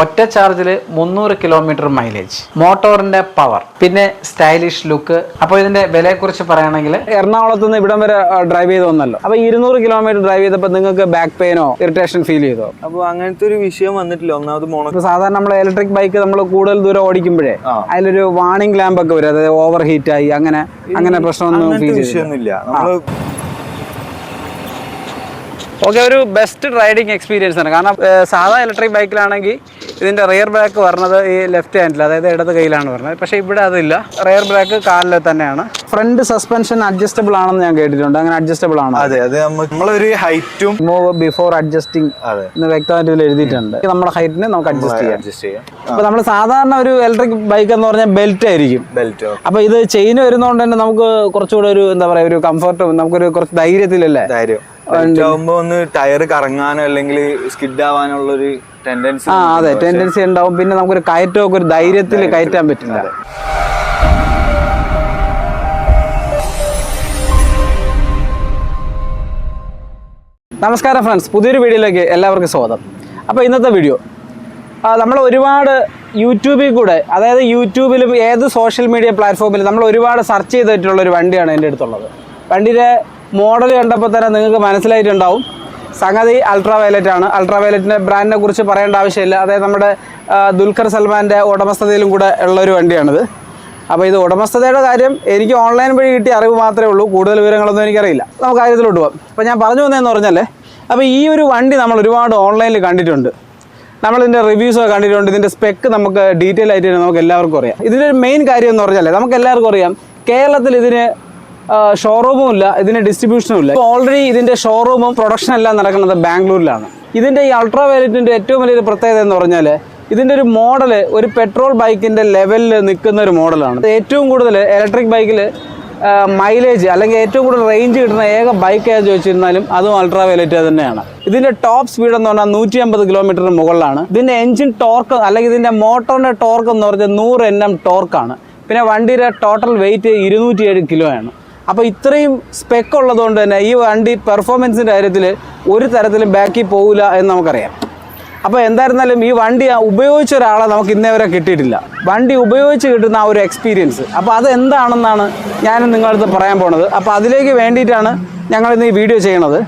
ഒറ്റ ചാർജിൽ മുന്നൂറ് കിലോമീറ്റർ മൈലേജ് മോട്ടോറിന്റെ പവർ പിന്നെ സ്റ്റൈലിഷ് ലുക്ക് അപ്പോൾ ഇതിന്റെ വിലയെക്കുറിച്ച് പറയുകയാണെങ്കിൽ എറണാകുളത്ത് നിന്ന് ഇവിടം വരെ ഡ്രൈവ് ചെയ്ത് വന്നല്ലോ അപ്പൊ ഇരുന്നൂറ് കിലോമീറ്റർ ഡ്രൈവ് ചെയ്തപ്പോൾ നിങ്ങൾക്ക് ബാക്ക് പെയിനോ ഇറിറ്റേഷൻ ഫീൽ ചെയ്തോ? അപ്പൊ അങ്ങനത്തെ ഒരു വിഷയം വന്നിട്ടില്ല. ഒന്നാമത് മോണോ സാധാരണ നമ്മൾ ഇലക്ട്രിക് ബൈക്ക് നമ്മൾ കൂടുതൽ ദൂരം ഓടിക്കുമ്പോഴേ അതിലൊരു വാണിംഗ് ലാമ്പ് ഒക്കെ വരും. അതായത് ഓവർ ഹീറ്റ് ആയി അങ്ങനെ അങ്ങനെ പ്രശ്നമൊന്നും ഫീൽ ചെയ്തില്ല. വിഷയമൊന്നുമില്ല. നമ്മൾ ഓക്കെ ഒരു ബെസ്റ്റ് റൈഡിങ് എക്സ്പീരിയൻസ് ആണ്. കാരണം സാധാ ഇലക്ട്രിക് ബൈക്കിലാണെങ്കിൽ ഇതിന്റെ റിയർ ബ്രേക്ക് വരുന്നത് ഈ ലെഫ്റ്റ് ഹാൻഡിൽ അതായത് ഇടത് കയ്യിലാണ് വരുന്നത് പക്ഷേ ഇവിടെ അതില്ല. റിയർ ബ്രേക്ക് കാലിൽ തന്നെയാണ്. ഫ്രണ്ട് സസ്പെൻഷൻ അഡ്ജസ്റ്റബിൾ ആണെന്ന് ഞാൻ കേട്ടിട്ടുണ്ട്. അങ്ങനെ അഡ്ജസ്റ്റബിൾ ആണ്? അതെ അത് നമ്മളൊരു ഹൈറ്റും മൂവ് ബിഫോർ അഡ്ജസ്റ്റിംഗ് അതെ. എന്ന് വ്യക്തമായിട്ട് ഇതിൽ എഴുതിയിട്ടുണ്ട്. നമ്മുടെ ഹൈറ്റിന് നമുക്ക് അഡ്ജസ്റ്റ് ചെയ്യാം. അഡ്ജസ്റ്റ് ചെയ്യാം. അപ്പൊ നമ്മൾ സാധാരണ ഒരു ഇലക്ട്രിക് ബൈക്ക് എന്ന് പറഞ്ഞാൽ ബെൽറ്റ് ആയിരിക്കും. ബെൽറ്റ് അപ്പൊ ഇത് ചെയിൻ വരുന്നതുകൊണ്ട് തന്നെ നമുക്ക് കുറച്ചുകൂടെ ഒരു എന്താ പറയാ ഒരു കംഫർട്ടും നമുക്കൊരു കുറച്ച് ധൈര്യത്തിലല്ലേ? ധൈര്യം. ബെൽറ്റ് ഒന്ന് ടയർ കറങ്ങാനോ അല്ലെങ്കിൽ സ്കിഡ് ആവാനുള്ള ഒരു ടെൻഡൻസി ആ അതെ ടെൻഡൻസി ഉണ്ടാവും. പിന്നെ നമുക്കൊരു കയറ്റമൊക്കെ ഒരു ധൈര്യത്തിൽ കയറ്റാൻ പറ്റില്ല നമസ്കാരം ഫ്രണ്ട്സ് പുതിയൊരു വീഡിയോയിലേക്ക് എല്ലാവർക്കും സ്വാഗതം. അപ്പോൾ ഇന്നത്തെ വീഡിയോ നമ്മൾ ഒരുപാട് യൂട്യൂബിൽ കൂടെ അതായത് യൂട്യൂബിലും ഏത് സോഷ്യൽ മീഡിയ പ്ലാറ്റ്ഫോമിലും നമ്മൾ ഒരുപാട് സെർച്ച് ചെയ്തിട്ടുള്ള ഒരു വണ്ടിയാണ് എന്റെ അടുത്തുള്ളത്. വണ്ടിയുടെ മോഡൽ കണ്ടപ്പോൾ തന്നെ നിങ്ങൾക്ക് മനസ്സിലായിട്ടുണ്ടാവും. സംഗതി അൾട്രാ വയലറ്റ് ആണ്. അൾട്രാ വയലറ്റിന്റെ ബ്രാൻഡിനെ കുറിച്ച് പറയേണ്ട ആവശ്യമില്ല. അതായത് നമ്മുടെ ദുൽഖർ സൽമാന്റെ ഉടമസ്ഥതയിലും കൂടെ ഉള്ളൊരു വണ്ടിയാണിത്. അപ്പോൾ ഇത് ഉടമസ്ഥതയുടെ കാര്യം എനിക്ക് ഓൺലൈൻ വഴി കിട്ടിയ അറിവ് മാത്രമേ ഉള്ളൂ. കൂടുതൽ വിവരങ്ങളൊന്നും എനിക്കറിയില്ല. നമുക്ക് കാര്യത്തിലോട്ട് പോകാം. അപ്പോൾ ഞാൻ പറഞ്ഞു വന്നതെന്ന് പറഞ്ഞാൽ അപ്പോൾ ഈ ഒരു വണ്ടി നമ്മൾ ഒരുപാട് ഓൺലൈനിൽ കണ്ടിട്ടുണ്ട്. നമ്മൾ ഇതിന്റെ റിവ്യൂസ് ഒക്കെ കണ്ടിട്ടുണ്ട്. ഇതിന്റെ സ്പെക്ക് നമുക്ക് ഡീറ്റെയിൽ ആയിട്ട് നമുക്ക് എല്ലാവർക്കും അറിയാം. ഇതിന്റെ മെയിൻ കാര്യം എന്ന് പറഞ്ഞാൽ നമുക്ക് എല്ലാവർക്കും അറിയാം. കേരളത്തിൽ ഇതിന് ഷോറൂമും ഇല്ല ഇതിന് ഡിസ്ട്രിബ്യൂഷനും ഇല്ല. ഓൾറെഡി ഇതിന്റെ ഷോറൂമും പ്രൊഡക്ഷൻ എല്ലാം നടക്കുന്നത് ബാംഗ്ലൂരിലാണ്. ഇതിന്റെ ഈ അൾട്രാ വയലറ്റിന്റെ ഏറ്റവും വലിയൊരു പ്രത്യേകത എന്ന് പറഞ്ഞാൽ ഇതിന്റെ ഒരു മോഡൽ ഒരു പെട്രോൾ ബൈക്കിന്റെ ലെവലിൽ നിൽക്കുന്ന ഒരു മോഡലാണ് ഏറ്റവും കൂടുതൽ ഇലക്ട്രിക് ബൈക്കിൽ മൈലേജ് അല്ലെങ്കിൽ ഏറ്റവും കൂടുതൽ റേഞ്ച് കിട്ടുന്ന ഏക ബൈക്ക് ഏത് ചോദിച്ചിരുന്നാലും അതും അൾട്രാ വയലറ്റ് തന്നെയാണ്. ഇതിന്റെ ടോപ്പ് സ്പീഡ് എന്ന് പറഞ്ഞാൽ നൂറ്റി അമ്പത് കിലോമീറ്ററിന് മുകളിലാണ്. ഇതിന്റെ എഞ്ചിൻ ടോർക്ക് അല്ലെങ്കിൽ ഇതിന്റെ മോട്ടോറിന്റെ ടോർക്ക് എന്ന് പറഞ്ഞാൽ നൂറ് എൻ എം ടോർക്കാണ് പിന്നെ വണ്ടിയുടെ ടോട്ടൽ വെയിറ്റ് കിലോ ആണ്. അപ്പോൾ ഇത്രയും സ്പെക്ക് ഉള്ളതുകൊണ്ട് തന്നെ ഈ വണ്ടി പെർഫോമൻസിന്റെ കാര്യത്തിൽ ഒരു തരത്തിലും ബാക്കിൽ പോകില്ല എന്ന് നമുക്കറിയാം. അപ്പോൾ എന്തായിരുന്നാലും ഈ വണ്ടി ഉപയോഗിച്ച ഒരാളെ നമുക്ക് ഇന്നേ വരെ കിട്ടിയിട്ടില്ല. വണ്ടി ഉപയോഗിച്ച് കിട്ടുന്ന ആ ഒരു എക്സ്പീരിയൻസ് അപ്പോൾ അത് എന്താണെന്നാണ് ഞാൻ നിങ്ങളടുത്ത് പറയാൻ പോണത്. അപ്പോൾ അതിലേക്ക് വേണ്ടിയിട്ടാണ് ഞങ്ങൾ ഇന്ന് ഈ വീഡിയോ ചെയ്യണത്.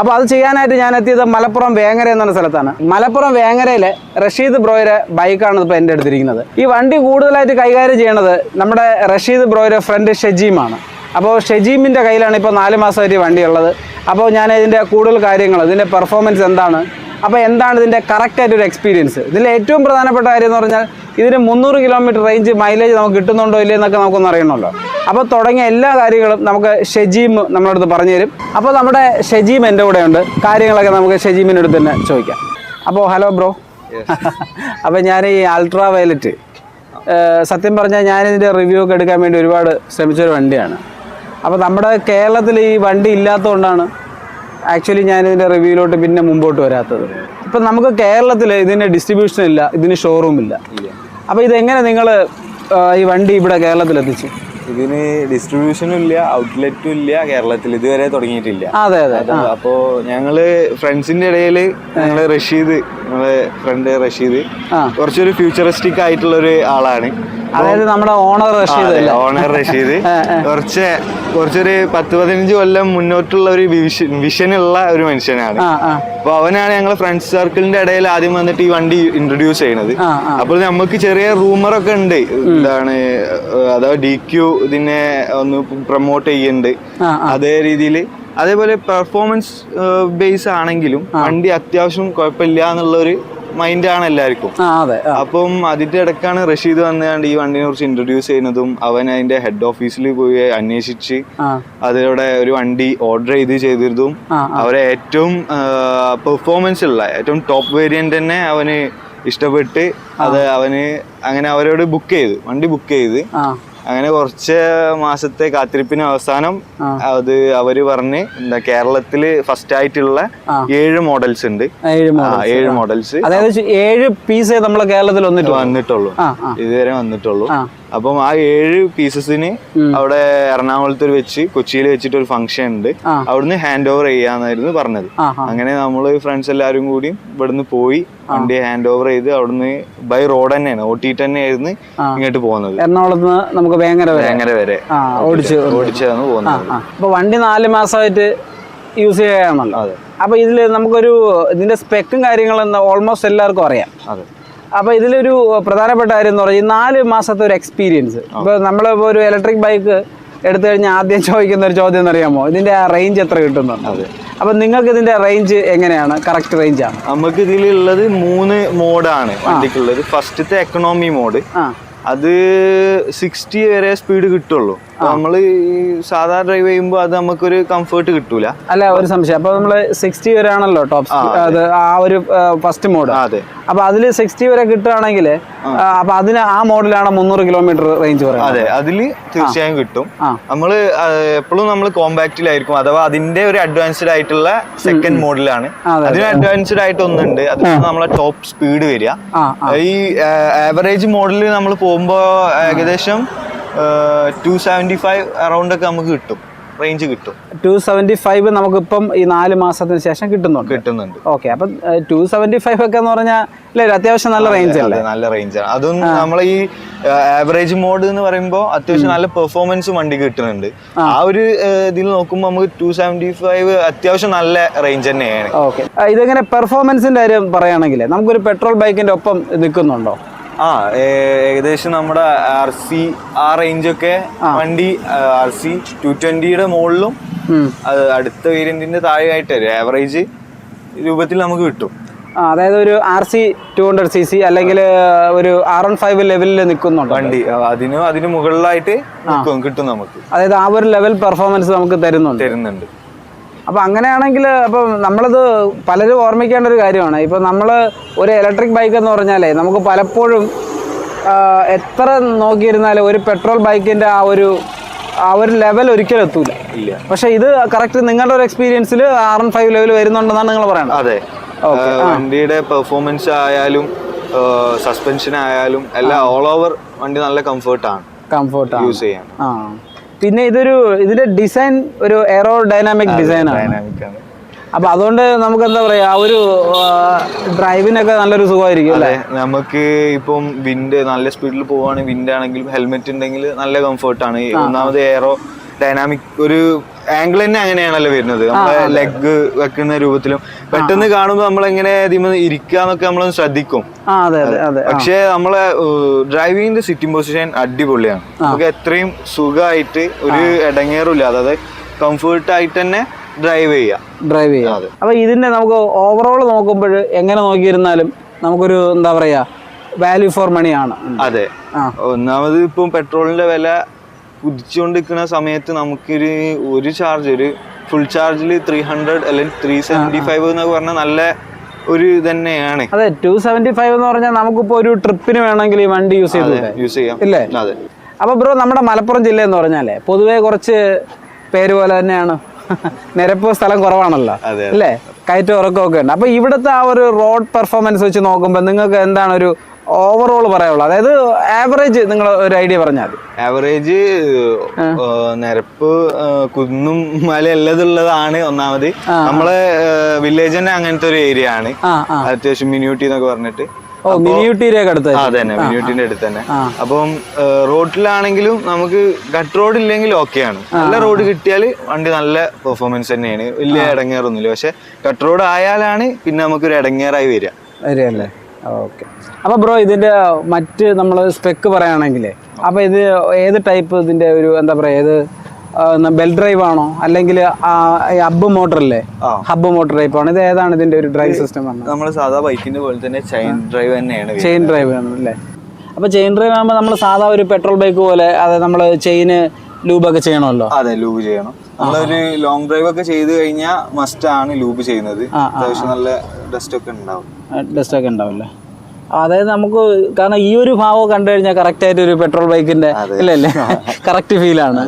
അപ്പോൾ അത് ചെയ്യാനായിട്ട് ഞാൻ എത്തിയത് മലപ്പുറം വേങ്ങര എന്ന സ്ഥലത്താണ്. മലപ്പുറം വേങ്ങരയിലെ റഷീദ് ബ്രോയുടെ ബൈക്കാണ് ഇപ്പോൾ എന്റെ അടുത്തിരിക്കുന്നത് ഈ വണ്ടി കൂടുതലായിട്ട് കൈകാര്യം ചെയ്യണത് നമ്മുടെ റഷീദ് ബ്രോയുടെ ഫ്രണ്ട് ഷെജീമാണ്. അപ്പോൾ ഷെജീമിന്റെ കയ്യിലാണ് ഇപ്പോൾ നാല് മാസമായിട്ട് വണ്ടി ഉള്ളത് അപ്പോൾ ഞാൻ ഇതിന്റെ കൂടുതൽ കാര്യങ്ങൾ ഇതിന്റെ പെർഫോമൻസ് എന്താണ് അപ്പോൾ എന്താണ് ഇതിന്റെ കറക്റ്റായിട്ടൊരു എക്സ്പീരിയൻസ് ഇതിൽ ഏറ്റവും പ്രധാനപ്പെട്ട കാര്യം എന്ന് പറഞ്ഞാൽ ഇതിന് മുന്നൂറ് കിലോമീറ്റർ റേഞ്ച് മൈലേജ് നമുക്ക് കിട്ടുന്നുണ്ടോ ഇല്ലേ എന്നൊക്കെ നമുക്കൊന്ന് അറിയണമല്ലോ. അപ്പോൾ തുടങ്ങിയ എല്ലാ കാര്യങ്ങളും നമുക്ക് ഷെജീം നമ്മളടുത്ത് പറഞ്ഞു തരും. അപ്പോൾ നമ്മുടെ ഷെജീം എന്റെ കൂടെ ഉണ്ട് കാര്യങ്ങളൊക്കെ നമുക്ക് ഷെജീമിന്റെ അടുത്ത് തന്നെ ചോദിക്കാം. അപ്പോൾ ഹലോ ബ്രോ. അപ്പോൾ ഞാൻ ഈ അൾട്രാ വയലറ്റ് സത്യം പറഞ്ഞാൽ ഞാനിതിന്റെ റിവ്യൂ ഒക്കെ എടുക്കാൻ വേണ്ടി ഒരുപാട് ശ്രമിച്ചൊരു വണ്ടിയാണ്. അപ്പോൾ നമ്മുടെ കേരളത്തിൽ ഈ വണ്ടി ഇല്ലാത്തതുകൊണ്ടാണ് ആക്ച്വലി ഞാൻ ഞാനിതിന്റെ റിവ്യൂയിലോട്ട് പിന്നെ മുമ്പോട്ട് വരാത്തത്. ഇപ്പം നമുക്ക് കേരളത്തിൽ ഇതിന് ഡിസ്ട്രിബ്യൂഷൻ ഇല്ല ഇതിന് ഷോറൂം ഇല്ല. അപ്പോൾ ഇതെങ്ങനെ നിങ്ങൾ ഈ വണ്ടി ഇവിടെ കേരളത്തിൽ എത്തിച്ചു ഇതിന് ഡിസ്ട്രിബ്യൂഷനും ഇല്ല ഔട്ട്ലെറ്റും ഇല്ല കേരളത്തിൽ ഇതുവരെ തുടങ്ങിയിട്ടില്ല. അതെ അതെ. അപ്പോ ഞങ്ങൾ ഫ്രണ്ട്സിന്റെ ഇടയിൽ ഞങ്ങൾ റഷീദ് ഞങ്ങളെ ഫ്രണ്ട് റഷീദ്. കുറച്ചൊരു ഫ്യൂച്ചറിസ്റ്റിക് ആയിട്ടുള്ള ഒരു ആളാണ് അതായത് നമ്മുടെ ഓണർ റഷീദ് ഓണർ റഷീദ്. കുറച്ച് കുറച്ചൊരു പത്ത് പതിനഞ്ച് കൊല്ലം മുന്നോട്ടുള്ള ഒരു വിഷൻ ഉള്ള ഒരു മനുഷ്യനാണ്. അപ്പൊ അവനാണ് ഞങ്ങൾ ഫ്രണ്ട്സ് സർക്കിളിന്റെ ഇടയിൽ ആദ്യം വന്നിട്ട് ഈ വണ്ടി ഇൻട്രൊഡ്യൂസ് ചെയ്യണത്. അപ്പോൾ നമുക്ക് ചെറിയ റൂമറൊക്കെ ഉണ്ട്. എന്താണ് അതോ അഥവാ ഡി ക്യു ഇതിനെ ഒന്ന് പ്രൊമോട്ട് ചെയ്യുന്നുണ്ട് അതേ രീതിയിൽ അതേപോലെ പെർഫോമൻസ് ബേസ് ആണെങ്കിലും വണ്ടി അത്യാവശ്യം കുഴപ്പമില്ല എന്നുള്ള ഒരു മൈൻഡാണ് എല്ലാവർക്കും. അപ്പം അതിന്റെ ഇടക്കാണ് റഷീദ് വന്നുകൊണ്ട് ഈ വണ്ടിനെ കുറിച്ച് ഇൻട്രൊഡ്യൂസ് ചെയ്യുന്നതും അവൻ അതിന്റെ ഹെഡ് ഓഫീസിൽ പോയി അന്വേഷിച്ച് അതിലൂടെ ഒരു വണ്ടി ഓർഡർ ചെയ്ത് ചെയ്തിരുന്നതും അവരെ ഏറ്റവും പെർഫോമൻസ് ഉള്ള ഏറ്റവും ടോപ്പ് വേരിയന്റ് തന്നെ അവന് ഇഷ്ടപ്പെട്ട് അത് അവന് അങ്ങനെ അവരോട് ബുക്ക് ചെയ്തു വണ്ടി ബുക്ക് ചെയ്ത് അങ്ങനെ കുറച്ച് മാസത്തെ കാത്തിരിപ്പിന് അവസാനം അത് അവർ പറഞ്ഞ് എന്താ കേരളത്തിൽ ഫസ്റ്റ് ആയിട്ടുള്ള ഏഴ് മോഡൽസ് ഉണ്ട്. ഏഴ് മോഡൽസ് അതായത് ഏഴ് പീസ് നമ്മളെ കേരളത്തിൽ വന്നിട്ടുള്ളൂ? വന്നിട്ടുള്ളൂ. ഇതുവരെ വന്നിട്ടുള്ളൂ. അപ്പം ആ ഏഴ് പീസസിന് അവിടെ എറണാകുളത്ത് വെച്ച് കൊച്ചിയിൽ വെച്ചിട്ട് ഒരു ഫംഗ്ഷൻ ഉണ്ട്. അവിടുന്ന് ഹാൻഡ് ഓവർ ചെയ്യാന്നായിരുന്നു പറഞ്ഞത്. അങ്ങനെ നമ്മൾ ഫ്രണ്ട്സ് എല്ലാവരും കൂടി ഇവിടുന്ന് പോയി വണ്ടി ഹാൻഡ് ഓവർ ചെയ്ത് അവിടുന്ന് ബൈ റോഡ് തന്നെയാണ്. ഓട്ടിട്ട് തന്നെയായിരുന്നു ഇങ്ങോട്ട് പോകുന്നത്. എറണാകുളത്ത് നമുക്ക് വേങ്ങര വരെ. ഭയങ്കര വരെ. ഓടിച്ച് ഓടിച്ചാണ് പോകുന്നത്. അപ്പൊ വണ്ടി നാല് മാസമായിട്ട് യൂസ് ചെയ്യാണല്ലോ അപ്പൊ ഇതിൽ നമുക്കൊരു ഇതിന്റെ സ്പെക്കും കാര്യങ്ങളും ഓൾമോസ്റ്റ് എല്ലാവർക്കും അറിയാം. അതെ. അപ്പോൾ ഇതിലൊരു പ്രധാനപ്പെട്ട കാര്യം എന്ന് പറഞ്ഞാൽ നാല് മാസത്തെ ഒരു എക്സ്പീരിയൻസ് ഇപ്പൊ നമ്മളിപ്പോ ഒരു ഇലക്ട്രിക് ബൈക്ക് എടുത്തു കഴിഞ്ഞാൽ ആദ്യം ചോദിക്കുന്ന ഒരു ചോദ്യം എന്ന് എന്നറിയാമോ? ഇതിന്റെ ആ റേഞ്ച് എത്ര കിട്ടുന്നുണ്ട് അപ്പൊ നിങ്ങൾക്ക് ഇതിന്റെ റേഞ്ച് എങ്ങനെയാണ്? കറക്റ്റ് റേഞ്ച് ആണ്. നമുക്ക് ഇതിലുള്ളത് മൂന്ന് മോഡാണ് വണ്ടിക്കുള്ളത്. ഫസ്റ്റത്തെ എക്കണോമി മോഡ് അത് സിക്സ്റ്റി വരെ സ്പീഡ് കിട്ടുള്ളൂ. നമ്മൾ ഈ സാധാ ഡ്രൈവ് ചെയ്യുമ്പോൾ അത് നമുക്കൊരു കംഫർട്ട് കിട്ടൂല. അല്ല ഒരു സംശയം. അപ്പൊ നമ്മൾ സിക്സ്റ്റി വരെ ആണല്ലോ ടോപ്പ് അത്. ആ ഒരു ഫസ്റ്റ് മോഡ് അതെ. അപ്പോൾ അതിൽ സിക്സ്റ്റി വരെ കിട്ടുകയാണെങ്കിൽ അപ്പൊ അതിന് ആ മോഡലാണ് മുന്നൂറ് കിലോമീറ്റർ റേഞ്ച് പറയുന്നത്. അതെ അതിൽ തീർച്ചയായും കിട്ടും. നമ്മൾ നമ്മൾ എപ്പോഴും നമ്മൾ കോമ്പാക്റ്റിലായിരിക്കും അഥവാ അതിന്റെ ഒരു അഡ്വാൻസ്ഡ് ആയിട്ടുള്ള സെക്കൻഡ് മോഡലാണ് അതെ, അതിന് അഡ്വാൻസ്ഡ് ആയിട്ട് ഒന്നുണ്ട്. അത് നമ്മളെ ടോപ്പ് സ്പീഡ് വരിക. ഈ ആവറേജ് മോഡലിൽ നമ്മൾ പോകുമ്പോൾ ഏകദേശം ടു സെവന്റി ഫൈവ് അറൗണ്ട് ഒക്കെ നമുക്ക് കിട്ടും. റേഞ്ച് കിട്ടും. ടു സെവന്റി ഫൈവ് നമുക്കിപ്പം ഈ നാല് മാസത്തിന് ശേഷം കിട്ടുന്നുണ്ട്. കിട്ടുന്നുണ്ട്. ഓക്കെ അപ്പം ടു സെവന്റി ഫൈവ് ഒക്കെ എന്ന് പറഞ്ഞാൽ അല്ലേ അത്യാവശ്യം നല്ല റേഞ്ച് അല്ലേ? നല്ല റേഞ്ച് ആണ്. അതും നമ്മൾ ഈ ആവറേജ് മോഡ് എന്ന് പറയുമ്പോൾ അത്യാവശ്യം നല്ല പെർഫോമൻസ് വണ്ടി കിട്ടുന്നുണ്ട്. ആ. ഒരു ഇതിൽ നോക്കുമ്പോൾ നമുക്ക് ടു സെവന്റി ഫൈവ് അത്യാവശ്യം നല്ല റേഞ്ച് തന്നെയാണ്. ഓക്കെ ഇതെങ്ങനെ പെർഫോമൻസിന്റെ കാര്യം പറയുകയാണെങ്കിൽ നമുക്കൊരു പെട്രോൾ ബൈക്കിന്റെ ഒപ്പം നിൽക്കുന്നുണ്ടോ? ആ ഏകദേശം നമ്മുടെ ആർ സി ആ റേഞ്ചൊക്കെ വണ്ടി ആർ സി ടു ട്വന്റിയുടെ മുകളിലും അത് അടുത്ത വേരിയന്റിന്റെ താഴെയായിട്ട് ഒരു ആവറേജ് രൂപത്തിൽ നമുക്ക് കിട്ടും. അതായത് ഒരു R C two hundred C C അല്ലെങ്കിൽ ഒരു ആർ വൺ ഫൈവ് ലെവലിൽ നിൽക്കുന്നുണ്ട്. വണ്ടി അതിന് അതിനും മുകളിലായിട്ട് കിട്ടും നമുക്ക്. അതായത് ആ ഒരു ലെവൽ പെർഫോമൻസ് നമുക്ക് തരുന്നുണ്ട്. തരുന്നുണ്ട്. അപ്പോൾ അങ്ങനെയാണെങ്കിൽ അപ്പം നമ്മളത് പലരും ഓർമ്മിക്കേണ്ട ഒരു കാര്യമാണ്. ഇപ്പോൾ നമ്മൾ ഒരു ഇലക്ട്രിക് ബൈക്ക് എന്ന് പറഞ്ഞാലേ നമുക്ക് പലപ്പോഴും എത്ര നോക്കിയിരുന്നാലും ഒരു പെട്രോൾ ബൈക്കിന്റെ ആ ഒരു ആ ഒരു ലെവൽ ഒരിക്കലും എത്തൂല. ഇല്ല. പക്ഷേ ഇത് കറക്റ്റ് നിങ്ങളുടെ ഒരു എക്സ്പീരിയൻസിൽ ആർ എൻ ഫൈവ് ലെവൽ വരുന്നുണ്ടെന്നാണ് നിങ്ങൾ പറയുന്നത് അതെ. വണ്ടിയുടെ പെർഫോമൻസ് ആയാലും സസ്പെൻഷൻ ആയാലും എല്ലാം ഓൾ ഓവർ വണ്ടി നല്ല കംഫർട്ടാണ് കംഫേർട്ട് യൂസ് ചെയ്യാൻ. ആ. പിന്നെ ഇതൊരു ഇതിന്റെ ഡിസൈൻ ഒരു എയറോ ഡൈനാമിക് ഡിസൈൻ ആണ്. അപ്പൊ അതുകൊണ്ട് നമുക്ക് എന്താ പറയാ ആ ഒരു ഡ്രൈവിനൊക്കെ നല്ലൊരു സുഖമായിരിക്കും അല്ലേ? നമുക്ക് ഇപ്പം വിൻഡ് നല്ല സ്പീഡിൽ പോവാണെങ്കിൽ വിൻഡ് ആണെങ്കിലും ഹെൽമെറ്റ് ഉണ്ടെങ്കിൽ നല്ല കംഫർട്ടാണ് ഒന്നാമത് എയറോ ഡൈനാമിക് ഒരു ആംഗിൾ തന്നെ അങ്ങനെയാണല്ലോ വരുന്നത്. നമ്മളെ ലെഗ് വെക്കുന്ന രൂപത്തിലും. പെട്ടെന്ന് കാണുമ്പോൾ നമ്മളെങ്ങനെ ഇരിക്കാന്നൊക്കെ നമ്മൾ ശ്രദ്ധിക്കും. പക്ഷെ നമ്മളെ ഡ്രൈവിംഗിന്റെ സിറ്റിംഗ് പൊസിഷൻ അടിപൊളിയാണ്. നമുക്ക് എത്രയും സുഖമായിട്ട് ഒരു ഇടങ്ങേറില്ല അതായത് കംഫർട്ട് ആയിട്ട് തന്നെ ഡ്രൈവ് ചെയ്യാം. ഡ്രൈവ് ചെയ്യാം. അപ്പൊ ഇതിന്റെ നമുക്ക് ഓവറോൾ നോക്കുമ്പോൾ എങ്ങനെ നോക്കിയിരുന്നാലും നമുക്കൊരു എന്താ പറയാ വാല്യൂ ഫോർ മണി ആണ്. അതെ. ഒന്നാമത് ഇപ്പം പെട്രോളിന്റെ വില കുതിച്ചുകൊണ്ടിരിക്കുന്ന സമയത്ത് നമുക്കൊരു ഒരു ചാർജ് ഒരു ഫുൾ ചാർജിൽ ത്രീ ഹൺഡ്രഡ് അല്ലെങ്കിൽ ത്രീ സെവന്റി ഫൈവ് എന്നൊക്കെ പറഞ്ഞാൽ നല്ല ഒരു തന്നെയാണ്. അതെ ടു സെവന്റി ഫൈവ് എന്ന് പറഞ്ഞാൽ നമുക്കിപ്പോ ഒരു ട്രിപ്പിന് വേണമെങ്കിൽ ഈ വണ്ടി യൂസ് ചെയ്ത് യൂസ് ചെയ്യാം. ഇല്ലേ? അതെ. അപ്പൊ ബ്രോ നമ്മുടെ മലപ്പുറം ജില്ല എന്ന് പറഞ്ഞാലേ പൊതുവെ കുറച്ച് പേര് പോലെ തന്നെയാണ്. നിരപ്പ് സ്ഥലം കുറവാണല്ലോ. അല്ലേ കയറ്റം ഉറക്കമൊക്കെ ഉണ്ട്. അപ്പൊ ഇവിടുത്തെ ആ ഒരു റോഡ് പെർഫോമൻസ് വെച്ച് നോക്കുമ്പോൾ നിങ്ങൾക്ക് എന്താണ് ഒരു ഓവറോൾ പറയാനുള്ളൂ അതായത് ആവറേജ് നിങ്ങൾ ഒരു ഐഡിയ പറഞ്ഞാൽ ആവറേജ് നിരപ്പ് കുന്നും മല ഉള്ളതാണ് ഒന്നാമത്. നമ്മളെ വില്ലേജ് തന്നെ അങ്ങനത്തെ ഒരു ഏരിയ ആണ്. അത്യാവശ്യം മിനിയൂട്ടി എന്നൊക്കെ പറഞ്ഞിട്ട്. മിനിയൂട്ടിന്റെ അടുത്ത് തന്നെ. അപ്പം റോഡിലാണെങ്കിലും നമുക്ക് കട്ട് റോഡ് ഇല്ലെങ്കിൽ ആണ്. നല്ല റോഡ് കിട്ടിയാൽ വണ്ടി നല്ല പെർഫോമൻസ് തന്നെയാണ്. വലിയ ഇടങ്ങേറൊന്നുമില്ല. പക്ഷെ കട്ട് റോഡ് ആയാലാണ് പിന്നെ നമുക്കൊരു ഇടങ്ങേറായി വരിക. ഓക്കെ. അപ്പോൾ ബ്രോ ഇതിന്റെ മറ്റ് നമ്മൾ സ്പെക്ക് പറയുകയാണെങ്കിൽ അപ്പോൾ ഇത് ഏത് ടൈപ്പ് ഇതിന്റെ ഒരു എന്താ പറയാ ഏത് ബെൽ ഡ്രൈവ് ആണോ? അല്ലെങ്കിൽ ഹബ് മോട്ടർ അല്ലേ ഹബ്ബ് മോട്ടർ ടൈപ്പ് ആണോ? ഇത് ഏതാണ് ഇതിന്റെ ഒരു ഡ്രൈവ് സിസ്റ്റം നമ്മൾ സാധാ ബൈക്കിന്റെ പോലെ തന്നെ ചെയിൻ ഡ്രൈവ് തന്നെയാണ്. ചെയിൻ ഡ്രൈവ് ആണ് അല്ലേ? അപ്പോൾ ചെയിൻ ഡ്രൈവ് ആകുമ്പോൾ നമ്മൾ സാധാ ഒരു പെട്രോൾ ബൈക്ക് പോലെ അതായത് നമ്മൾ ചെയിന് ലൂബൊക്കെ ചെയ്യണമല്ലോ? അതെ ലൂബ് ചെയ്യണം. നമ്മളൊരു ലോങ് ഡ്രൈവ് ഒക്കെ ചെയ്ത് കഴിഞ്ഞാൽ മസ്റ്റ് ആണ് ലൂബ് ചെയ്യുന്നത്. അത്യാവശ്യം നല്ല ഡസ്റ്റ് ഒക്കെ ഉണ്ടാവും. ഡസ്റ്റ് ഒക്കെ ഉണ്ടാവില്ലേ? അതായത് നമുക്ക് കാരണം ഈ ഒരു ഭാവം കണ്ടു കഴിഞ്ഞാൽ കറക്റ്റ് ആയിട്ട് ഒരു പെട്രോൾ ബൈക്കിന്റെ അല്ലേ അല്ലേ ഫീൽ ആണ്.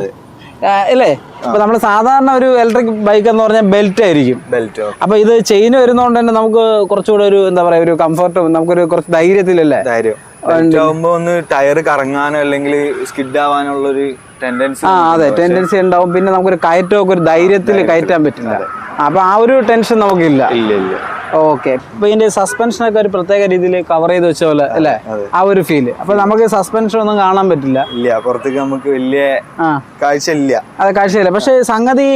അല്ലേ അപ്പൊ നമ്മൾ സാധാരണ ഒരു ഇലക്ട്രിക് ബൈക്ക് എന്ന് പറഞ്ഞാൽ ബെൽറ്റ് ആയിരിക്കും. ബെൽറ്റ് അപ്പൊ ഇത് ചെയിൻ വരുന്നതുകൊണ്ട് തന്നെ നമുക്ക് കുറച്ചുകൂടെ ഒരു എന്താ പറയാ ഒരു കംഫർട്ടും നമുക്കൊരു കുറച്ച് ധൈര്യത്തിലല്ലേ? ധൈര്യം. ആവുമ്പോ ഒന്ന് ടയർ കറങ്ങാനോ അല്ലെങ്കിൽ സ്കിഡ് ആവാനുള്ള ഒരു ടെൻഡൻസി ആ അതെ ടെൻഡൻസി ഉണ്ടാവും. പിന്നെ നമുക്കൊരു കയറ്റമൊക്കെ ഒരു ധൈര്യത്തിൽ കയറ്റാൻ പറ്റില്ല. അപ്പൊ ആ ഒരു ടെൻഷൻ നമുക്കില്ല. ഇല്ല ഇല്ല. ഓക്കെ. ഇപ്പൊ ഇതിന്റെ സസ്പെൻഷനൊക്കെ ഒരു പ്രത്യേക രീതിയിൽ കവർ ചെയ്ത് വെച്ച പോലെ അല്ലേ? ആ ഒരു ഫീൽ അപ്പൊ നമുക്ക് സസ്പെൻഷൻ ഒന്നും കാണാൻ പറ്റില്ല. ഇല്ല പുറത്തേക്ക് നമുക്ക് വലിയ കാഴ്ചയില്ല. അത് കാഴ്ചയില്ല. പക്ഷെ സംഗതി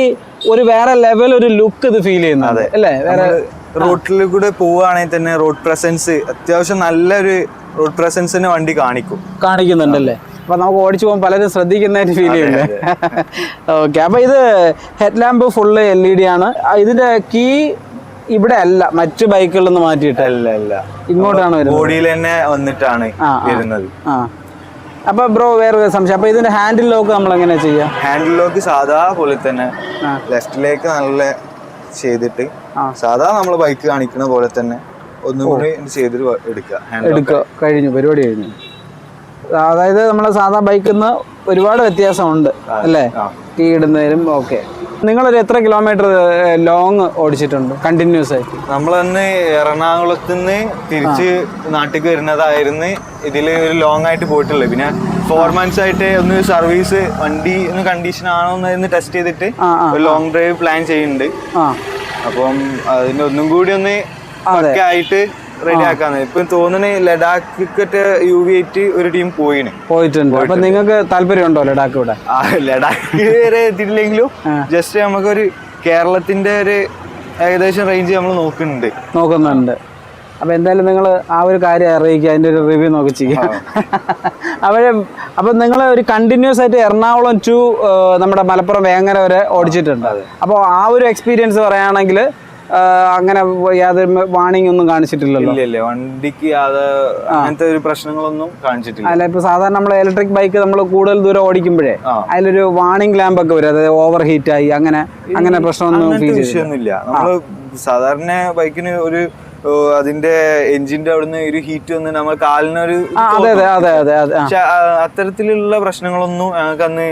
ഒരു വേറെ ലെവൽ ഒരു ലുക്ക് ഇത് ഫീൽ ചെയ്യുന്നത് അല്ലേ? വേറെ റോട്ടിൽ കൂടെ പോവുകയാണെങ്കിൽ തന്നെ റോഡ് പ്രസൻസ് അത്യാവശ്യം നല്ലൊരു റോഡ് പ്രസൻസിന് വണ്ടി കാണിക്കും. കാണിക്കുന്നുണ്ടല്ലേ? അപ്പൊ നമുക്ക് ഓടിച്ചു പോകാൻ പലരും ശ്രദ്ധിക്കുന്നതായിട്ട് ഫീൽ ചെയ്യുന്നത് ഓക്കെ അപ്പൊ ഇത് head lamp full L E D ആണ് ഇതിന്റെ കീ ഇവിടെ അല്ല മറ്റു ബൈക്കുകളിൽ നിന്ന് മാറ്റിയിട്ട്. അല്ല അല്ല. ഇങ്ങോട്ടാണ് വരുന്നത്. ബോഡിയിൽ തന്നെ വന്നിട്ടാണ്. വരുന്നത്. ആ. അപ്പൊ ബ്രോ വേറൊരു സംശയം. അപ്പൊ ഇതിന്റെ ഹാൻഡിൽ ലോക്ക് നമ്മൾ എങ്ങനെ ചെയ്യാം ഹാൻഡിൽ ലോക്ക് സാധാ പോലെ തന്നെ. ലെഫ്റ്റിലേക്ക് നല്ല ചെയ്തിട്ട് സാധാരണ നമ്മൾ ബൈക്ക് കാണിക്കുന്ന പോലെ തന്നെ ഒന്നും കൂടി ചെയ്തിട്ട് എടുക്കുക. എടുക്കുക. കഴിഞ്ഞു. പരിപാടി കഴിഞ്ഞു. അതായത് നമ്മളെ സാധാ ബൈക്കിൽ നിന്ന് ഒരുപാട് വ്യത്യാസമുണ്ട്. അല്ലേ. കീ ഇടുന്നതിലും ഓക്കെ നിങ്ങളൊരു എത്ര കിലോമീറ്റർ ലോങ് ഓടിച്ചിട്ടുണ്ട്? കണ്ടിന്യൂസ് ആയിട്ട്. നമ്മൾ അന്ന് എറണാകുളത്ത് നിന്ന് തിരിച്ച് നാട്ടിലേക്ക് വരുന്നതായിരുന്നു. ഇതിൽ ഒരു ലോങ് ആയിട്ട് പോയിട്ടുള്ളത്. പിന്നെ ഫോർ മന്ത്സ് ആയിട്ട് ഒന്ന് സർവീസ് വണ്ടി ഒന്ന് കണ്ടീഷൻ ആണോ എന്ന് ടെസ്റ്റ് ചെയ്തിട്ട് ഒരു ലോങ് ഡ്രൈവ് പ്ലാൻ ചെയ്യുന്നുണ്ട്. അപ്പം അതിന് ഒന്നും കൂടി ഒന്ന്. ആയിട്ട് റെഡി ആക്കാന്ന് ഇപ്പൊ തോന്നുന്നു ലഡാക്ക് യു വി ആയിട്ട് ഒരു ടീം പോയിന്. പോയിട്ടുണ്ട്. അപ്പൊ നിങ്ങൾക്ക് താല്പര്യമുണ്ടോ ലഡാക്ക് ഇവിടെ? ലഡാക്ക് വരെ എത്തിയിട്ടില്ലെങ്കിലും ജസ്റ്റ് നമുക്കൊരു കേരളത്തിന്റെ ഒരു ഏകദേശം റേഞ്ച് നമ്മൾ നോക്കുന്നുണ്ട്. നോക്കുന്നുണ്ട്. അപ്പൊ എന്തായാലും നിങ്ങൾ ആ ഒരു കാര്യം അറിയിക്കുക അതിന്റെ ഒരു റിവ്യൂ നോക്കി ചെയ്യാം അപ്പോൾ അപ്പൊ നിങ്ങൾ ഒരു കണ്ടിന്യൂസ് ആയിട്ട് എറണാകുളം ടു നമ്മുടെ മലപ്പുറം വേങ്ങര വരെ ഓടിച്ചിട്ടുണ്ട്. അപ്പോൾ ആ ഒരു എക്സ്പീരിയൻസ് പറയുകയാണെങ്കിൽ അങ്ങനെ യാതൊരു വാണിംഗ് ഒന്നും കാണിച്ചിട്ടില്ലല്ലോ? ഇല്ല വണ്ടിക്ക് അങ്ങനത്തെ ഒരു പ്രശ്നങ്ങളൊന്നും കാണിച്ചിട്ടില്ല. അല്ല ഇപ്പൊ സാധാരണ നമ്മൾ ഇലക്ട്രിക് ബൈക്ക് നമ്മൾ കൂടുതൽ ദൂരം ഓടിക്കുമ്പോഴേ. അതിലൊരു വാണിംഗ് ലാമ്പ് ഒക്കെ വരും. അതായത് ഓവർ ഹീറ്റ് ആയി അങ്ങനെ അങ്ങനെ പ്രശ്നമൊന്നും ഫീൽ അങ്ങനത്തെ നമ്മൾ സാധാരണ ബൈക്കിന് ഒരു അതിന്റെ എഞ്ചിന്റെ അവിടുന്ന് ഒരു ഹീറ്റ് വന്ന് നമ്മൾ കാലിനൊരു അത്തരത്തിലുള്ള പ്രശ്നങ്ങളൊന്നും ഞങ്ങൾക്ക് അന്ന്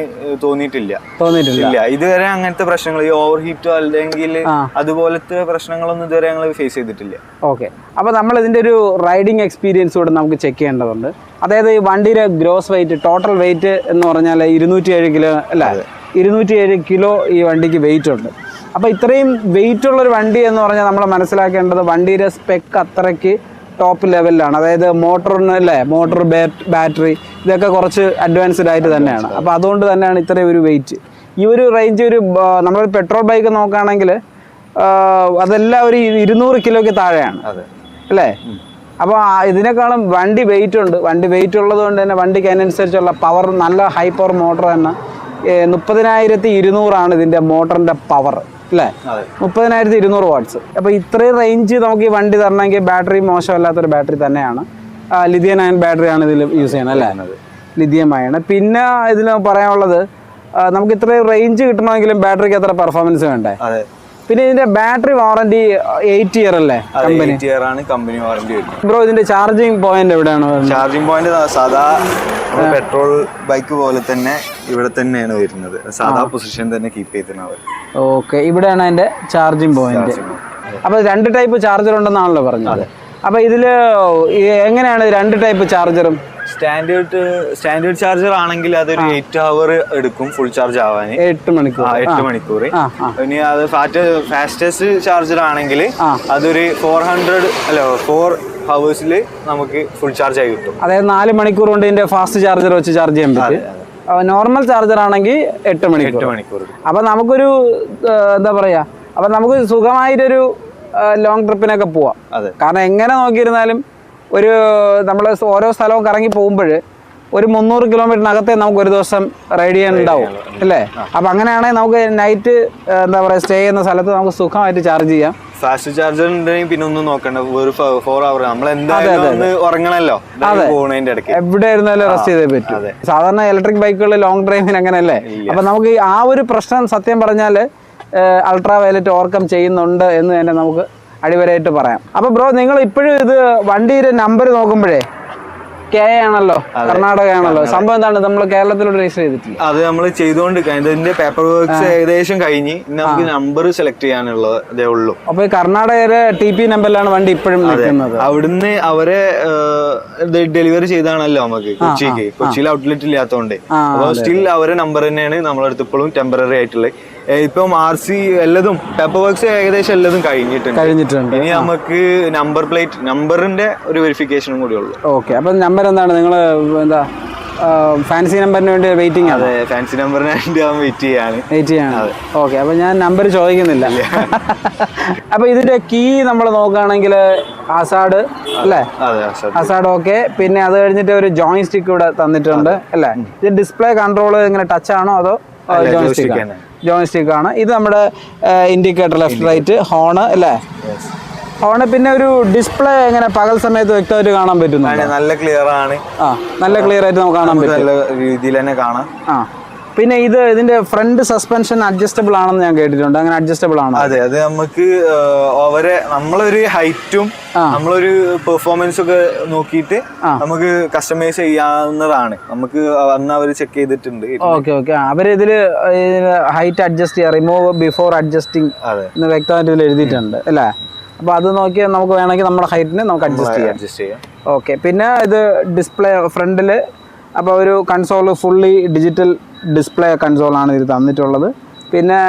തോന്നിയിട്ടില്ല. തോന്നിയിട്ടില്ല. ഇതുവരെ അങ്ങനത്തെ പ്രശ്നങ്ങൾ ഈ ഓവർ ഹീറ്റോ അല്ലെങ്കിൽ. അതുപോലത്തെ പ്രശ്നങ്ങളൊന്നും ഇതുവരെ ഞങ്ങൾ ഫേസ് ചെയ്തിട്ടില്ല. ഓക്കെ. അപ്പൊ നമ്മൾ ഇതിന്റെ ഒരു റൈഡിങ് എക്സ്പീരിയൻസ് കൂടെ നമുക്ക് ചെക്ക് ചെയ്യേണ്ടതുണ്ട്. അതായത് ഈ വണ്ടിയുടെ ഗ്രോസ് വെയിറ്റ് ടോട്ടൽ വെയിറ്റ് എന്ന് പറഞ്ഞാൽ ഇരുന്നൂറ്റി ഏഴ് കിലോ അല്ല ഇരുന്നൂറ്റി ഏഴ് കിലോ ഈ വണ്ടിക്ക് വെയിറ്റ് ഉണ്ട്. അപ്പോൾ ഇത്രയും വെയിറ്റ് ഉള്ളൊരു വണ്ടി എന്ന് പറഞ്ഞാൽ നമ്മൾ മനസ്സിലാക്കേണ്ടത് വണ്ടിയുടെ സ്പെക്ക് അത്രയ്ക്ക് ടോപ്പ് ലെവലിലാണ് അതായത് മോട്ടറിന് അല്ലേ? മോട്ടോർ ബാറ്ററി ഇതൊക്കെ കുറച്ച് അഡ്വാൻസ്ഡ് ആയിട്ട് തന്നെയാണ്. അപ്പോൾ അതുകൊണ്ട് തന്നെയാണ് ഇത്രയും ഒരു വെയിറ്റ് ഈ ഒരു റേഞ്ച് ഒരു നമ്മൾ പെട്രോൾ ബൈക്ക് നോക്കുകയാണെങ്കിൽ അതെല്ലാം ഒരു ഇരുന്നൂറ് കിലോയ്ക്ക് താഴെയാണ്. അല്ലേ? അപ്പോൾ ഇതിനേക്കാളും വണ്ടി വെയിറ്റ് ഉണ്ട്. വണ്ടി വെയിറ്റ് ഉള്ളത് കൊണ്ട് തന്നെ വണ്ടിക്ക് അതിനനുസരിച്ചുള്ള പവർ നല്ല ഹൈ പവർ മോട്ടർ തന്നെ. മുപ്പതിനായിരത്തി ഇരുന്നൂറാണ് ഇതിന്റെ മോട്ടറിന്റെ പവർ അല്ലേ? മുപ്പതിനായിരത്തി ഇരുന്നൂറ് വാട്ട്സ് അപ്പോൾ ഇത്രയും റേഞ്ച് നമുക്ക് ഈ വണ്ടി തരണമെങ്കിൽ ബാറ്ററി മോശമല്ലാത്തൊരു ബാറ്ററി തന്നെയാണ്. ലിഥിയൻ അയൺ ബാറ്ററിയാണ് ഇതിൽ യൂസ് ചെയ്യണത് അല്ലേ? ലിഥിയം അയൺ പിന്നെ ഇതിൽ പറയാനുള്ളത് നമുക്ക് ഇത്രയും റേഞ്ച് കിട്ടണമെങ്കിലും ബാറ്ററിക്ക് എത്ര പെർഫോമൻസ് വേണ്ടേ? പിന്നെ ഇതിന്റെ ബാറ്ററി വാറന്റി എയ്റ്റ് ഇയർ അല്ലേ കമ്പനി? ഇയർ ആണ് കമ്പനി വാറന്റി ബ്രോ ഇതിന്റെ ചാർജിങ് പോയിന്റ് എവിടെയാണ് ചാർജിങ് പോയിന്റ് സാധാ പെട്രോൾ ബൈക്ക് പോലെ തന്നെ ഇവിടെ തന്നെയാണ് വരുന്നത്. സാധാ പൊസിഷൻ തന്നെ കീപ്പ് ചെയ്തിരുന്നത് ഓക്കെ ഇവിടെയാണ് അതിന്റെ ചാർജിങ് പോയിന്റ് അപ്പൊ രണ്ട് ടൈപ്പ് ചാർജർ ഉണ്ടെന്നാണല്ലോ പറഞ്ഞത്. അപ്പൊ ഇതിൽ എങ്ങനെയാണ് രണ്ട് ടൈപ്പ് ചാർജറും സ്റ്റാൻഡേർഡ് സ്റ്റാൻഡേർഡ് ചാർജർ ആണെങ്കിൽ അതൊരു എയ്റ്റ് അവർ എടുക്കും ഫുൾ ചാർജ് ആവാൻ എട്ട് മണിക്കൂർ. എട്ട് മണിക്കൂർ ഇനി അത് ഫാസ്റ്റസ്റ്റ് ചാർജർ ആണെങ്കിൽ അതൊരു ഫോർ ഹൺഡ്രഡ് അല്ല ഫോർ ഹവേഴ്സിൽ നമുക്ക് ഫുൾ ചാർജ് ആയി കിട്ടും. അതായത് നാല് മണിക്കൂർ കൊണ്ട് ഇതിന്റെ ഫാസ്റ്റ് ചാർജർ വെച്ച് ചാർജ് ചെയ്യാൻ പറ്റും. നോർമൽ ചാർജർ ആണെങ്കിൽ എട്ട് മണിക്കൂർ. എട്ട് മണിക്കൂർ. അപ്പൊ നമുക്കൊരു എന്താ പറയാ അപ്പൊ നമുക്ക് സുഖമായിട്ടൊരു ലോങ് ട്രിപ്പിനൊക്കെ പോവാം. കാരണം എങ്ങനെ നോക്കിയിരുന്നാലും ഒരു നമ്മൾ ഓരോ സ്ഥലവും കറങ്ങി പോകുമ്പോൾ ഒരു മുന്നൂറ് കിലോമീറ്ററിനകത്തെ നമുക്ക് ഒരു ദിവസം റൈഡ് ചെയ്യാൻ ഉണ്ടാവും അല്ലേ? അപ്പൊ അങ്ങനെയാണെങ്കിൽ നമുക്ക് നൈറ്റ് എന്താ പറയുക സ്റ്റേ ചെയ്യുന്ന സ്ഥലത്ത് നമുക്ക് സുഖമായിട്ട് ചാർജ് ചെയ്യാം. ഫാസ്റ്റ് ചാർജർ ഉണ്ടെങ്കിൽ പിന്നെ ഒന്നും നോക്കണ്ട. ഒരു ഫോർ അവർ നമ്മൾ എന്തായാലും ഉറങ്ങണല്ലോ. പോകുന്നതിന്റെ ഇടയ്ക്ക്. എവിടെ ആയിരുന്നാലും റെസ്റ്റ് ചെയ്തേ പറ്റും. സാധാരണ ഇലക്ട്രിക് ബൈക്കുകൾ ലോങ് ഡ്രൈവിന് അങ്ങനെയല്ലേ? അപ്പൊ നമുക്ക് ആ ഒരു പ്രശ്നം സത്യം പറഞ്ഞാൽ അൾട്രാ വയലറ്റ് ഓവർകം ചെയ്യുന്നുണ്ട് എന്ന് തന്നെ നമുക്ക് അടിവരായിട്ട് പറയാം. അപ്പൊ ബ്രോ നിങ്ങൾ ഇപ്പോഴും ഇത് വണ്ടിയുടെ നമ്പർ നോക്കുമ്പോഴേ കെ ആണല്ലോ കർണാടക ആണല്ലോ. സംഭവം എന്താണ്? നമ്മൾ കേരളത്തിലൂടെ രജിസ്റ്റർ ചെയ്തിട്ടില്ല? അത് നമ്മൾ ചെയ്തുകൊണ്ടിരിക്കുക ഇതിന്റെ പേപ്പർ വർക്ക്സ് ഏകദേശം കഴിഞ്ഞ് നമുക്ക് നമ്പർ സെലക്ട് ചെയ്യാനുള്ളത് ഉള്ളൂ. അപ്പൊ കർണാടകയിലെ ടി പി നമ്പറിലാണ് വണ്ടി ഇപ്പോഴും നിൽക്കുന്നത്. അവിടുന്ന് അവരെ ഡെലിവറി ചെയ്താണല്ലോ നമുക്ക് കൊച്ചിക്ക് കൊച്ചിയിൽ ഔട്ട്ലെറ്റ് ഇല്ലാത്തതുകൊണ്ട് അപ്പൊ സ്റ്റിൽ അവരെ നമ്പർ തന്നെയാണ് നമ്മളെടുത്ത് ഇപ്പോഴും ടെമ്പററി ആയിട്ടുള്ളത്. ഇപ്പം ആർ സി എല്ലതും പേപ്പർ വർക്ക്സ് ഏകദേശം എല്ലതും കഴിഞ്ഞിട്ടുണ്ട്. കഴിഞ്ഞിട്ടുണ്ട്. ഇനി നമുക്ക് നമ്പർ പ്ലേറ്റ് നമ്പറിന്റെ ഒരു വെരിഫിക്കേഷനും കൂടി ഉള്ളൂ. ഓക്കെ അപ്പൊ നമ്പർ എന്താണ്? നിങ്ങൾ എന്താ ഫാൻസി നമ്പറിന് വേണ്ടി വെയിറ്റിംഗ് ആണ്. അതെ ഫാൻസി നമ്പറിന് വേണ്ടി വെയിറ്റ് ചെയ്യാണ്. വെയിറ്റ് ചെയ്യാണ്. ഓക്കെ അപ്പൊ ഞാൻ നമ്പർ ചോദിക്കുന്നില്ല. അപ്പൊ ഇതിന്റെ കീ നമ്മൾ നോക്കുകയാണെങ്കിൽ ആസാഡ് അല്ലേ. അസാഡ് ഓക്കെ പിന്നെ അത് കഴിഞ്ഞിട്ട് ഒരു ജോയിൻ സ്റ്റിക്ക് ഇവിടെ തന്നിട്ടുണ്ട് അല്ലേ? ഇത് ഡിസ്പ്ലേ കൺട്രോൾ ഇങ്ങനെ ടച്ച് ആണോ അതോ ജോയിൻ സ്റ്റിക്ക് സ്റ്റിക്ക് ആണ്. ഇത് നമ്മുടെ ഇൻഡിക്കേറ്റർ ലെഫ്റ്റ് റൈറ്റ് ഹോണ് അല്ലേ. ഹോണ് പിന്നെ ഒരു ഡിസ്പ്ലേ എങ്ങനെ പകൽ സമയത്ത് വ്യക്തമായിട്ട് കാണാൻ പറ്റുന്നു നല്ല ക്ലിയർ ആണ്. ആ നല്ല ക്ലിയർ ആയിട്ട് നമുക്ക് കാണാൻ പറ്റും. നല്ല രീതിയിൽ തന്നെ കാണാം. ആ. പിന്നെ ഇത് ഇതിന്റെ ഫ്രണ്ട് സസ്പെൻഷൻ അഡ്ജസ്റ്റബിൾ ആണെന്ന് ഞാൻ കേട്ടിട്ടുണ്ട്. അങ്ങനെ അഡ്ജസ്റ്റബിൾ ആണ്? അതെ അത് നമുക്ക് അവരെ നമ്മളൊരു ഹൈറ്റും. നമ്മളൊരു പെർഫോമൻസ് ഒക്കെ നോക്കിയിട്ട് നമുക്ക് കസ്റ്റമൈസ് ചെയ്യാവുന്നതാണ്. നമുക്ക് അന്ന് അവർ ചെക്ക് ചെയ്തിട്ടുണ്ട്. ഓക്കെ ഓക്കെ അവർ ഇതിൽ ഹൈറ്റ് അഡ്ജസ്റ്റ് ചെയ്യാം റിമൂവ് ബിഫോർ അഡ്ജസ്റ്റിംഗ് എന്ന് വ്യക്തമായിട്ട് ഇതിൽ എഴുതിയിട്ടുണ്ട് അല്ലേ? അപ്പൊ അത് നോക്കി നമുക്ക് വേണമെങ്കിൽ നമ്മുടെ ഹൈറ്റിന് നമുക്ക് അഡ്ജസ്റ്റ് ചെയ്യാം. അഡ്ജസ്റ്റ് ചെയ്യാം. ഓക്കെ പിന്നെ ഇത് ഡിസ്പ്ലേ ഫ്രണ്ടിൽ അപ്പോൾ ഒരു കൺസോൾ ഫുള്ളി ഡിജിറ്റൽ ഡിസ്പ്ലേ കൺസോളാണ് ഇത് തന്നിട്ടുള്ളത്. പിന്നെ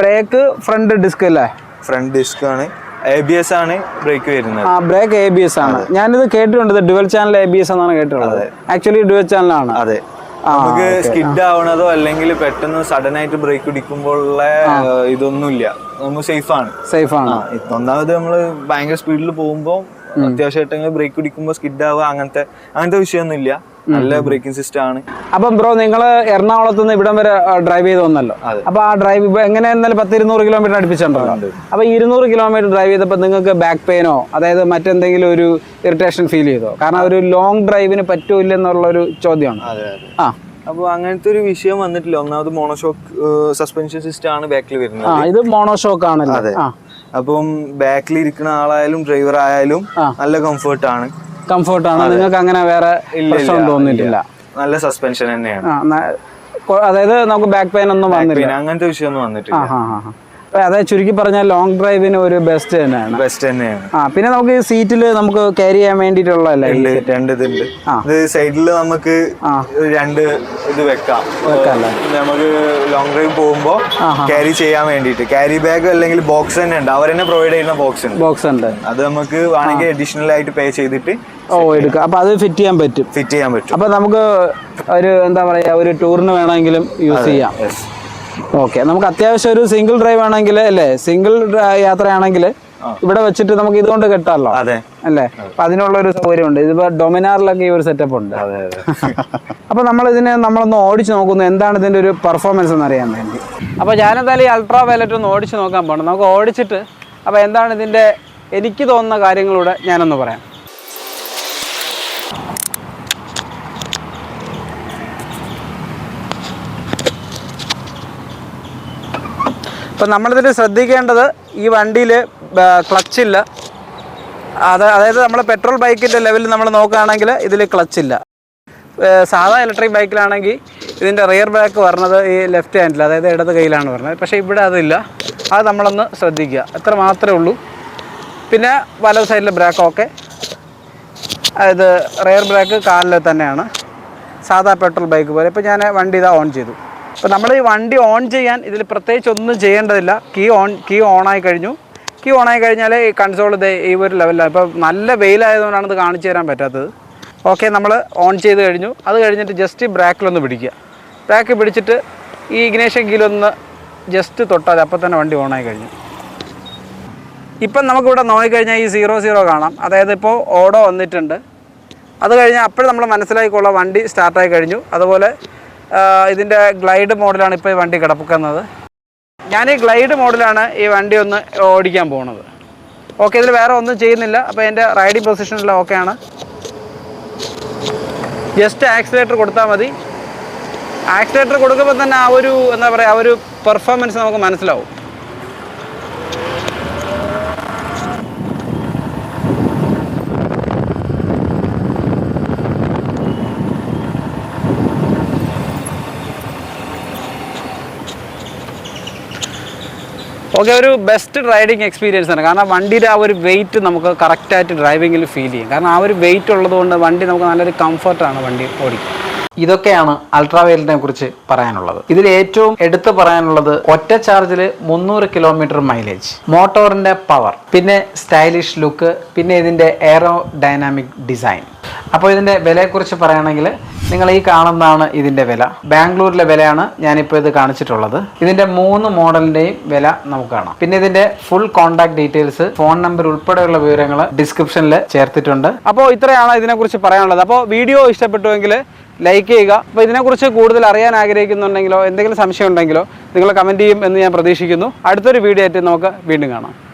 ബ്രേക്ക് ഫ്രണ്ട് ഡിസ്ക് അല്ലേ ഫ്രണ്ട് ഡിസ്ക് ആണ്. എ ബി എസ് ആണ് ബ്രേക്ക് വരുന്നത്. ആ ബ്രേക്ക് എ ബി എസ് ആണ്. ഞാനിത് കേട്ടിട്ടുണ്ട്. Dual channel A B S എന്നാണ് കേട്ടിട്ടുള്ളത്. ആക്ച്വലി ഡുവൽ ചാനലാണ് അതെ. നമുക്ക് സ്കിഡ് ആവണതോ അല്ലെങ്കിൽ പെട്ടെന്ന് സഡൻ ആയിട്ട് ബ്രേക്ക് പിടിക്കുമ്പോഴുള്ള ഇതൊന്നുമില്ല. നമുക്ക് സേഫ് ആണ്. സേഫ് ആണ്. ഒന്നാമത് നമ്മൾ ഭയങ്കര സ്പീഡിൽ പോകുമ്പോൾ അത്യാവശ്യമായിട്ട് ബ്രേക്ക് പിടിക്കുമ്പോൾ സ്കിഡ് ആവുക അങ്ങനത്തെ അങ്ങനത്തെ വിഷയമൊന്നും ഇല്ല നല്ല ബ്രേക്കിംഗ് സിസ്റ്റം ആണ്. അപ്പം ബ്രോ നിങ്ങൾ എറണാകുളത്ത് നിന്ന് ഇവിടം വരെ ഡ്രൈവ് ചെയ്ത് വന്നല്ലോ അപ്പൊ ആ ഡ്രൈവ് ഇപ്പൊ എങ്ങനെ എന്നാലും പത്ത് ഇരുന്നൂറ് കിലോമീറ്റർ അടുപ്പിച്ചിട്ടുണ്ടല്ലോ അപ്പൊ ഇരുന്നൂറ് കിലോമീറ്റർ ഡ്രൈവ് ചെയ്തപ്പോൾ നിങ്ങൾക്ക് ബാക്ക് പെയിനോ അതായത് മറ്റെന്തെങ്കിലും ഒരു ഇറിറ്റേഷൻ ഫീൽ ചെയ്തോ? കാരണം ഒരു ലോങ് ഡ്രൈവിന് പറ്റൂല എന്നുള്ള ഒരു ചോദ്യമാണ്. ആ. അപ്പോൾ അങ്ങനത്തെ ഒരു വിഷയം വന്നിട്ടില്ല. ഒന്നാമത് മോണോഷോക്ക് സസ്പെൻഷൻ സിസ്റ്റം ആണ് ബാക്കിൽ വരുന്നത്. ഇത് മോണോഷോക്ക് ആണല്ലോ? അപ്പം ബാക്കിൽ ഇരിക്കുന്ന ആളായാലും ഡ്രൈവർ ആയാലും നല്ല കംഫർട്ട് ആണ്. കംഫർട്ടാണ്. നിങ്ങൾക്ക് അങ്ങനെ വേറെ പ്രശ്നം തോന്നിയിട്ടില്ല. നല്ല സസ്പെൻഷൻ തന്നെയാണ്. അതായത് നമുക്ക് ബാക്ക് പെയിൻ ഒന്നും വന്നില്ല. പിന്നെ അങ്ങനത്തെ വിഷയമൊന്നും വന്നിട്ടില്ല. അതായത് ചുരുക്കി പറഞ്ഞാൽ ലോങ് ഡ്രൈവിന് ഒരു ബെസ്റ്റ് തന്നെയാണ്. ബെസ്റ്റ് തന്നെയാണ്. ആ പിന്നെ നമുക്ക് സീറ്റിൽ നമുക്ക് ക്യാരി ചെയ്യാൻ വേണ്ടിയിട്ടുള്ളതല്ലേ ഉണ്ട് രണ്ട് ഇതുണ്ട്. ഇത് സൈഡിൽ നമുക്ക് രണ്ട് ഇത് വെക്കാം. വെക്കാം നമുക്ക് ലോങ് ഡ്രൈവ് പോകുമ്പോൾ കാരി ക്യാരി ചെയ്യാൻ വേണ്ടിട്ട് ക്യാരി ബാഗ് അല്ലെങ്കിൽ ബോക്സ് തന്നെ ഉണ്ട്. അവർ തന്നെ പ്രൊവൈഡ് ചെയ്യുന്ന ബോക്സ് ഉണ്ട്. ബോക്സ് ഉണ്ട്. അത് നമുക്ക് വേണമെങ്കിൽ അഡീഷണൽ ആയിട്ട് പേ ചെയ്തിട്ട് ഓ എടുക്കാം. അപ്പൊ അത് ഫിറ്റ് ചെയ്യാൻ പറ്റും. ഫിറ്റ് ചെയ്യാൻ പറ്റും. അപ്പൊ നമുക്ക് ഒരു എന്താ പറയാ ഒരു ടൂറിന് വേണമെങ്കിലും യൂസ് ചെയ്യാം. ഓക്കെ നമുക്ക് അത്യാവശ്യം ഒരു സിംഗിൾ ഡ്രൈവ് ആണെങ്കിൽ അല്ലേ? സിംഗിൾ യാത്രയാണെങ്കിൽ ഇവിടെ വെച്ചിട്ട് നമുക്ക് ഇതുകൊണ്ട് കെട്ടാമല്ലോ അതെ. അല്ലേ? അപ്പൊ അതിനുള്ള ഒരു സൗകര്യം ഉണ്ട് ഇതിപ്പോ ഡൊമിനാറിലൊക്കെ ഈ ഒരു സെറ്റപ്പ് ഉണ്ട്. അപ്പൊ നമ്മൾ ഇതിനെ നമ്മളൊന്ന് ഓടിച്ചു നോക്കുന്നു. എന്താണ് ഇതിന്റെ ഒരു പെർഫോമൻസ് എന്ന് അറിയാൻ വേണ്ടി. അപ്പൊ ഞാനെന്തായാലും ഈ അൾട്രാ വയലറ്റ് ഒന്ന് ഓടിച്ചു നോക്കാൻ പോകണം നമുക്ക് ഓടിച്ചിട്ട് അപ്പൊ എന്താണ് ഇതിന്റെ എനിക്ക് തോന്നുന്ന കാര്യങ്ങളൂടെ ഞാനൊന്ന് പറയാം. ഇപ്പം നമ്മളിതിൽ ശ്രദ്ധിക്കേണ്ടത് ഈ വണ്ടിയിൽ ക്ലച്ചില്ല അത് അതായത് നമ്മൾ പെട്രോൾ ബൈക്കിന്റെ ലെവലിൽ നമ്മൾ നോക്കുകയാണെങ്കിൽ ഇതിൽ ക്ലച്ചില്ല സാധാ ഇലക്ട്രിക് ബൈക്കിലാണെങ്കിൽ ഇതിന്റെ റിയർ ബാക്ക് വരുന്നത് ഈ ലെഫ്റ്റ് ഹാൻഡിൽ അതായത് ഇടത് കയ്യിലാണ് വരുന്നത് പക്ഷേ ഇവിടെ അതില്ല. അത് നമ്മളൊന്ന് ശ്രദ്ധിക്കുക. അത്ര മാത്രമേ ഉള്ളൂ. പിന്നെ വലത് സൈഡിലെ ബ്രേക്ക് ഓക്കെ അതായത് റിയർ ബ്രേക്ക് കാലിൽ തന്നെയാണ്. സാധാ പെട്രോൾ ബൈക്ക് പോലെ. ഇപ്പോൾ ഞാൻ വണ്ടി ഇതാ ഓൺ ചെയ്തു. അപ്പോൾ നമ്മൾ ഈ വണ്ടി ഓൺ ചെയ്യാൻ ഇതിൽ പ്രത്യേകിച്ച് ഒന്നും ചെയ്യേണ്ടതില്ല. കീ ഓൺ കീ ഓണായി കഴിഞ്ഞു. കീ ഓണായി കഴിഞ്ഞാൽ ഈ കൺസോൾ ഈ ഒരു ലെവലിലാണ് ഇപ്പോൾ നല്ല വെയിലായതുകൊണ്ടാണ് ഇത് കാണിച്ചു തരാൻ പറ്റാത്തത്. ഓക്കെ നമ്മൾ ഓൺ ചെയ്ത് കഴിഞ്ഞു. അത് കഴിഞ്ഞിട്ട് ജസ്റ്റ് ബ്രാക്കിലൊന്ന് പിടിക്കുക. ബ്രാക്ക് പിടിച്ചിട്ട് ഈ ഇഗ്നേഷൻ കീലൊന്ന് ജസ്റ്റ് തൊട്ടാൽ അപ്പോൾ തന്നെ വണ്ടി ഓണായി കഴിഞ്ഞു. ഇപ്പം നമുക്കിവിടെ നോക്കിക്കഴിഞ്ഞാൽ ഈ സീറോ സീറോ കാണാം. അതായത് ഇപ്പോൾ ഓടോ വന്നിട്ടുണ്ട്. അത് കഴിഞ്ഞാൽ അപ്പോഴും നമ്മൾ മനസ്സിലാക്കിക്കൊള്ളാം വണ്ടി സ്റ്റാർട്ടായി കഴിഞ്ഞു. അതുപോലെ ഇതിന്റെ ഗ്ലൈഡ് മോഡലാണ് ഇപ്പോൾ ഈ വണ്ടി കിടപ്പിക്കുന്നത് ഞാൻ ഈ ഗ്ലൈഡ് മോഡലാണ് ഈ വണ്ടി ഒന്ന് ഓടിക്കാൻ പോകുന്നത് ഓക്കെ ഇതിൽ വേറെ ഒന്നും ചെയ്യുന്നില്ല. അപ്പോൾ എന്റെ റൈഡിങ് പൊസിഷനിൽ ഓക്കെയാണ് ജസ്റ്റ് ആക്സിലേറ്റർ കൊടുത്താൽ മതി. ആക്സിലേറ്റർ കൊടുക്കുമ്പോൾ തന്നെ ആ ഒരു എന്താ പറയുക ആ ഒരു പെർഫോമൻസ് നമുക്ക് മനസ്സിലാവും. ഓക്കെ ഒരു ബെസ്റ്റ് റൈഡിങ് എക്സ്പീരിയൻസ് ആണ്. കാരണം വണ്ടിയുടെ ആ ഒരു വെയിറ്റ് നമുക്ക് കറക്റ്റായിട്ട് ഡ്രൈവിങ്ങിൽ ഫീൽ ചെയ്യും. കാരണം ആ ഒരു വെയിറ്റ് ഉള്ളതുകൊണ്ട് വണ്ടി നമുക്ക് നല്ലൊരു കംഫർട്ടാണ് വണ്ടി ഓടിക്കും ഇതൊക്കെയാണ് അൾട്രാവയലറ്റിനെ കുറിച്ച് പറയാനുള്ളത്. ഇതിൽ ഏറ്റവും എടുത്തു പറയാനുള്ളത് ഒറ്റ ചാർജിൽ മുന്നൂറ് കിലോമീറ്റർ മൈലേജ് മോട്ടോറിന്റെ പവർ പിന്നെ സ്റ്റൈലിഷ് ലുക്ക് പിന്നെ ഇതിന്റെ എയറോ ഡൈനാമിക് ഡിസൈൻ അപ്പോൾ ഇതിന്റെ വിലയെക്കുറിച്ച് പറയുകയാണെങ്കിൽ നിങ്ങൾ ഈ കാണുന്നതാണ് ഇതിന്റെ വില. ബാംഗ്ലൂരിലെ വിലയാണ് ഞാനിപ്പോൾ ഇത് കാണിച്ചിട്ടുള്ളത്. ഇതിന്റെ മൂന്ന് മോഡലിന്റെയും വില നമുക്ക് കാണാം. പിന്നെ ഇതിന്റെ full contact details phone number ഉൾപ്പെടെയുള്ള വിവരങ്ങൾ ഡിസ്ക്രിപ്ഷനിൽ ചേർത്തിട്ടുണ്ട്. അപ്പോൾ ഇത്രയാണ് ഇതിനെക്കുറിച്ച് പറയാനുള്ളത്. അപ്പോൾ വീഡിയോ ഇഷ്ടപ്പെട്ടുവെങ്കിൽ ലൈക്ക് ചെയ്യുക. അപ്പോൾ ഇതിനെക്കുറിച്ച് കൂടുതൽ അറിയാൻ ആഗ്രഹിക്കുന്നുണ്ടെങ്കിലോ എന്തെങ്കിലും സംശയം ഉണ്ടെങ്കിലോ നിങ്ങൾ കമന്റ് ചെയ്യും എന്ന് ഞാൻ പ്രതീക്ഷിക്കുന്നു. അടുത്തൊരു വീഡിയോ ആയിട്ട് നമുക്ക് വീണ്ടും കാണാം.